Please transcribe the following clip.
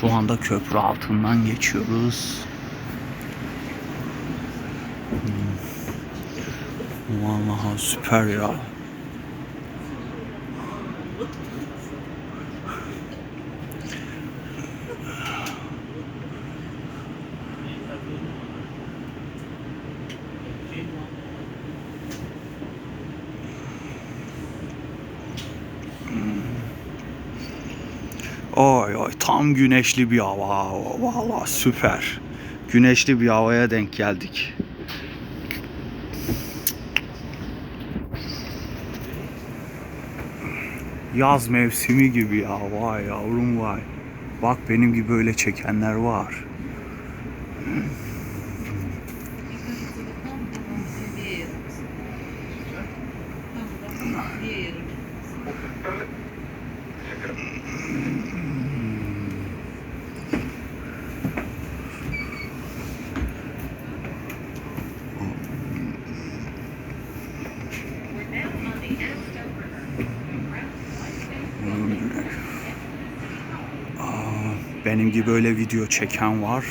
Şu anda köprü altından geçiyoruz. Hmm. Vallahi süper ya. Oy oy tam güneşli bir hava. Vallahi süper. Güneşli bir havaya denk geldik. Yaz mevsimi gibi ya. Vay yavrum vay. Bak benim gibi böyle çekenler var. Benim gibi böyle video çeken var.